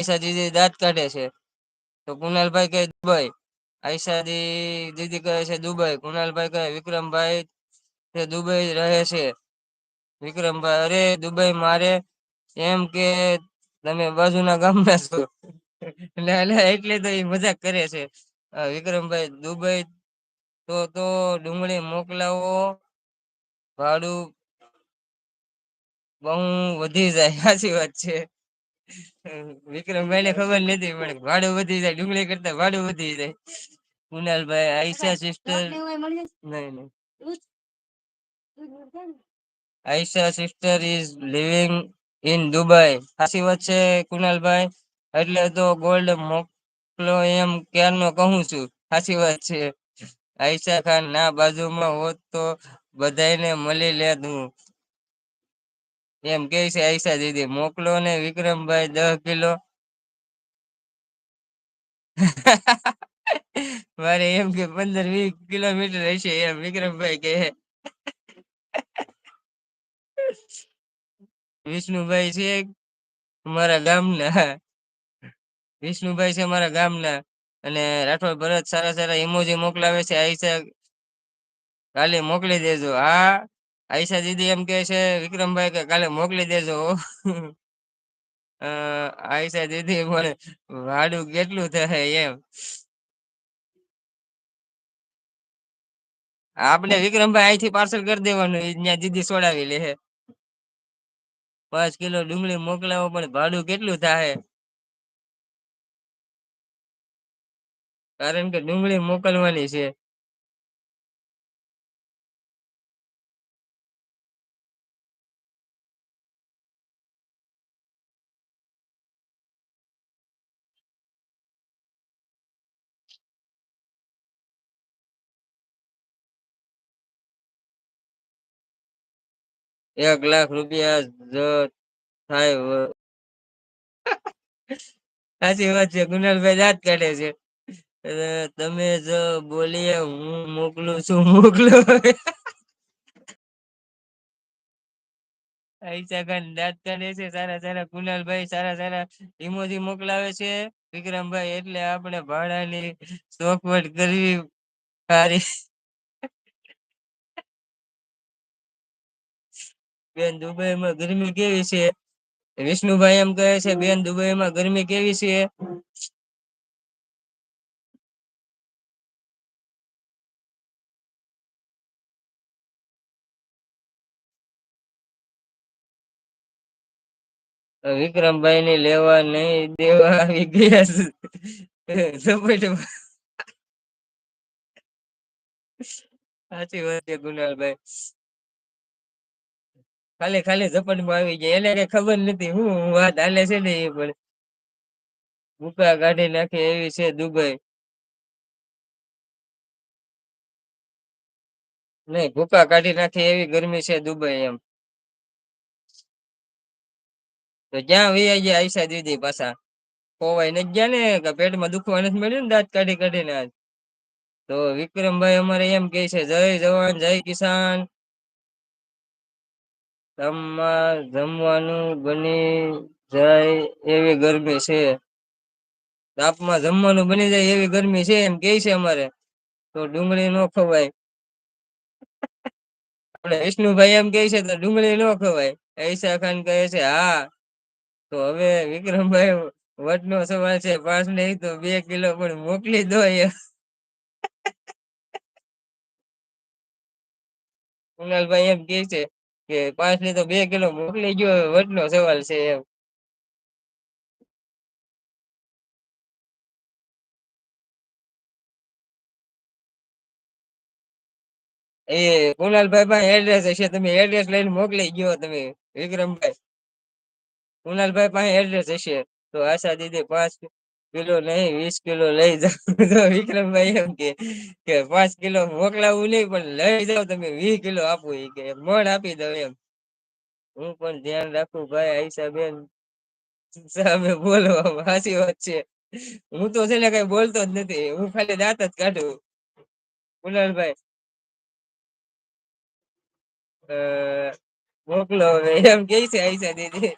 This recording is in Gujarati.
આયશા દીદી દાંત કાઢે છે. તો કુનાલભાઈ કહે, દુબઈ. આયશા દીદી કહે છે, દુબઈ. કુનાલભાઈ કહે, વિક્રમભાઈ દુબઈ રહે છે. વિક્રમભાઈ, અરે, દુબઈ મારે? એમ કે તમે બાજુના ગામના છો. એટલે એટલે તો એ મજાક કરે છે. વિક્રમભાઈ, દુબઈ તો તો ડુંગળી મોકલાવો. ભાડું બહુ વધી જાય. સાચી વાત છે. વિક્રમભાઈ ને ખબર નથી પણ ભાડું વધી જાય, ડુંગળી કરતા ભાડું વધી જાય. કુનાલભાઈ આયશા સિસ્ટર નહીં નહીં. Ayesha sister is living in Dubai સાચી વાત છે કુનાલભાઈ એટલે તો ગોલ્ડ મોકલો એમ ક્યારનો કહું છું? સાચી વાત છે. આયશા ખાન ના બાજુમાં હોત તો બધાને મળી લેત હું. એમ કે છે, આયશા દીદી, મોકલો ને વિક્રમભાઈ દસ કિલો. મારે એમ કે પંદર વીસ કિલોમીટર હશે, એમ વિક્રમભાઈ કે વિષ્ણુભાઈ છે મારા ગામના. વિષ્ણુભાઈ છે મારા ગામના. અને રાઠોડ ભરત સારા સારા ઇમોજી મોકલાવે છે, આયશા, કાલે મોકલી દેજો. હા આયશા દીદી એમ કે છે, વિક્રમભાઈ, કે કાલે મોકલી દેજો. આયશા દીદી બોલે, ભાડું કેટલું થાય એમ? આપણે વિક્રમભાઈ અહીંથી પાર્સલ કરી દેવાનું ત્યાં દીદી સોડાવી લે હે. પાંચ કિલો ડુંગળી મોકલાવો, પણ ભાડું કેટલું થાય? કારણ કે ડુંગળી મોકલવાની છે. એક લાખ રૂપિયા જો થાય સાચી વાત છે કુનાલભાઈ જાત કાઢે છે. તમે જો બોલીએ, હું મોકલું છું, મોકલો. દાંત કાઢે છે, સારા સારા કુનાલભાઈ સારા સારા ઇમોજી મોકલાવે છે. વિક્રમભાઈ, એટલે આપણે ભાડાની ચોખવટ કરવી સારી. બેન દુબઈમાં ગરમી કેવી છે? વિષ્ણુભાઈ એમ કહે છે, બેન દુબઈમાં ગરમી કેવી છે? વિક્રમભાઈ ને લેવા નહીં દેવા આવી ગયા સાચી વાત છે કુનાલભાઈ ખાલી ખાલી ઝપટમાં આવી ગયા. એને કઈ ખબર નથી હું વાત હાલે છે ને એ પણ. ભૂકા કાઢી નાખે એવી છે દુબઈ. નહીં, ભૂકા કાઢી નાખે એવી ગરમી છે દુબઈ એમ. તો ક્યાં વૈયા ગયા આયશા દીદી પાછા. ખોવાઈ નથી ગયા ને, કે પેટમાં દુખવા નથી મળ્યું ને દાંત કાઢી કાઢીને આજ. તો વિક્રમભાઈ અમારે એમ કે છે, જય જવાન, જય કિસાન. તમા જમવાનું બની જાય એવી ગરમી છે. તાપમાં જમવાનું બની જાય એવી ગરમી છે એમ કે છે અમારે. તો ડુંગળી નો ખવાય. આપણે વિષ્ણુભાઈ એમ કે છે તો ડુંગળી નો ખવાય. ઐશા ખાન કહે છે, હા. તો હવે વિક્રમભાઈ વટનો સવાલ છે પાંચ નહીં તો બે કિલો પણ મોકલી દો કુણાલભાઈ એમ કે છે કે પાંચ નહીં તો બે કિલો મોકલી ગયો વટનો સવાલ છે એમ. એ કુણાલભાઈ પાસે એડ્રેસ હશે, તમે એડ્રેસ લઈને મોકલી ગયો તમે, વિક્રમભાઈ. કુણાલભાઈ પાસે એડ્રેસ હશે, તો આશા દીદી પાંચ કિલો નહીં, વીસ કિલો લઈ જાઓ. તો વિક્રમભાઈ એમ કે પાંચ કિલો મોકલાવું નહીં, પણ લઈ જાઓ, તમે વીસ કિલો આપો. એ કે, મણ આપી દઉં એમ. હું પણ ધ્યાન રાખું ભાઈ આઈસા બેન સામે બોલો હાસી વાત છે. હું તો છે ને કઈ બોલતો જ નથી. હું ખાલી દાંત જ કાઢું. કુનાલભાઈ મોકલો હવે. એમ કે છે આઈસા દીદી.